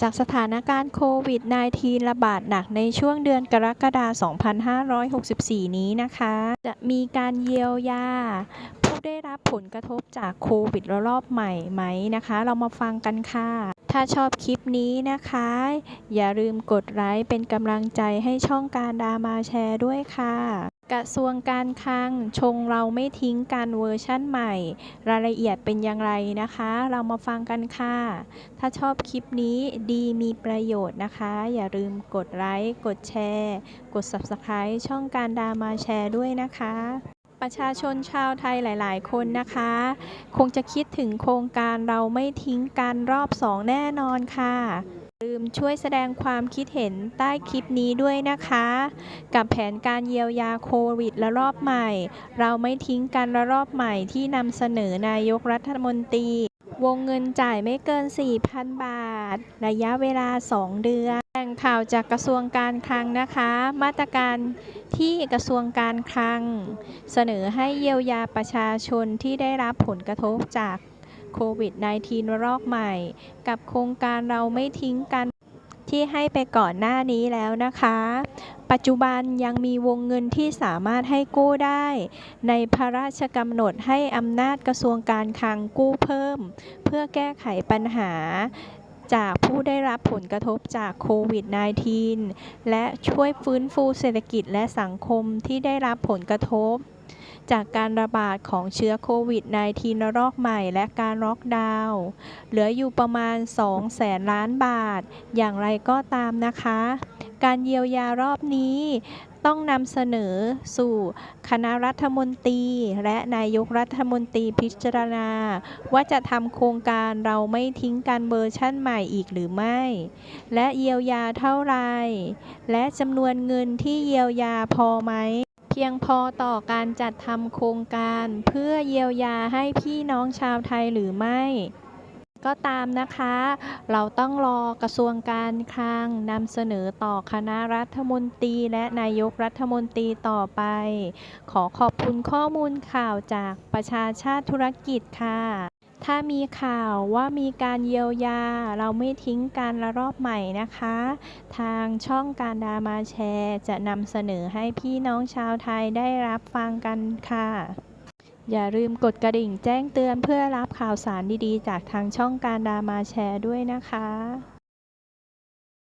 จากสถานการณ์โควิด -19 ระบาดหนักในช่วงเดือนกรกฎาคม 2564 นี้นะคะ จะมีการเยียวยา ผู้ได้รับผลกระทบจากโควิดระลอกใหม่ไหมนะคะ เรามาฟังกันค่ะถ้าชอบคลิปนี้นะคะ อย่าลืมกดไลค์เป็นกำลังใจให้ช่องการดามาแชร์ด้วยค่ะ กระทรวงการคลังชงเราไม่ทิ้งกันเวอร์ชั่นใหม่ รายละเอียดเป็นอย่างไรนะคะ เรามาฟังกันค่ะ ถ้าชอบคลิปนี้ดีมีประโยชน์นะคะ อย่าลืมกดไลค์กดแชร์ กด Subscribe ช่องการดามาแชร์ด้วยนะคะประชาชนชาวไทยหลาย ๆ คนนะคะ คงจะคิดถึงโครงการเราไม่ทิ้งกันรอบ2แน่นอนค่ะ ลืมช่วยแสดงความคิดเห็นใต้คลิปนี้ด้วยนะคะ กับแผนการเยียวยาโควิดระลอกใหม่ เราไม่ทิ้งกันระลอกใหม่ที่นำเสนอนายกรัฐมนตรี วงเงินจ่ายไม่เกิน 4,000 บาท ระยะเวลา 2 เดือนแหล่งข่าวจากกระทรวงการคลังนะคะ มาตรการที่กระทรวงการคลัง เสนอให้เยียวยาประชาชนที่ได้รับผลกระทบจาก โควิด -19 ระลอกใหม่ กับโครงการเราไม่ทิ้งกันที่ให้ไปก่อนหน้านี้แล้วนะคะ ปัจจุบันยังมีวงเงินที่สามารถให้กู้ได้ ในพระราชกำหนดให้อำนาจกระทรวงการคลังกู้เพิ่ม เพื่อแก้ไขปัญหาจากผู้ได้รับผลกระทบจากโควิด -19 และช่วยฟื้นฟูเศรษฐกิจและสังคมที่ได้รับผลกระทบ จากการระบาดของเชื้อโควิด -19 ระลอกใหม่และการล็อกดาวน์เหลืออยู่ประมาณ 2 แสนล้านบาท อย่างไรก็ตามนะคะ การเยียวยารอบนี้ต้องนำเสนอสู่คณะรัฐมนตรี และนายกรัฐมนตรีพิจารณา ว่าจะทำโครงการเราไม่ทิ้งกันเวอร์ชั่นใหม่อีกหรือไม่ และเยียวยาเท่าไร และจำนวนเงินที่เยียวยาพอไหม พียงพอต่อการจัดทำโครงการเพื่อเยียวยาให้พี่น้องชาวไทยหรือไม่ ก็ตามนะคะ เราต้องรอกระทรวงการคลังนำเสนอต่อคณะรัฐมนตรีและนายกรัฐมนตรีต่อไป ขอขอบคุณข้อมูลข่าวจากประชาชาติธุรกิจค่ะ ถ้ามีข่าวว่ามีการเยียวยา เราไม่ทิ้งการระลอกใหม่นะคะ ทางช่องการดามาแชร์ จะนำเสนอให้พี่น้องชาวไทยได้รับฟังกันค่ะ อย่าลืมกดกระดิ่งแจ้งเตือนเพื่อรับข่าวสารดีๆ จากทางช่องการดามาแชร์ด้วยนะคะ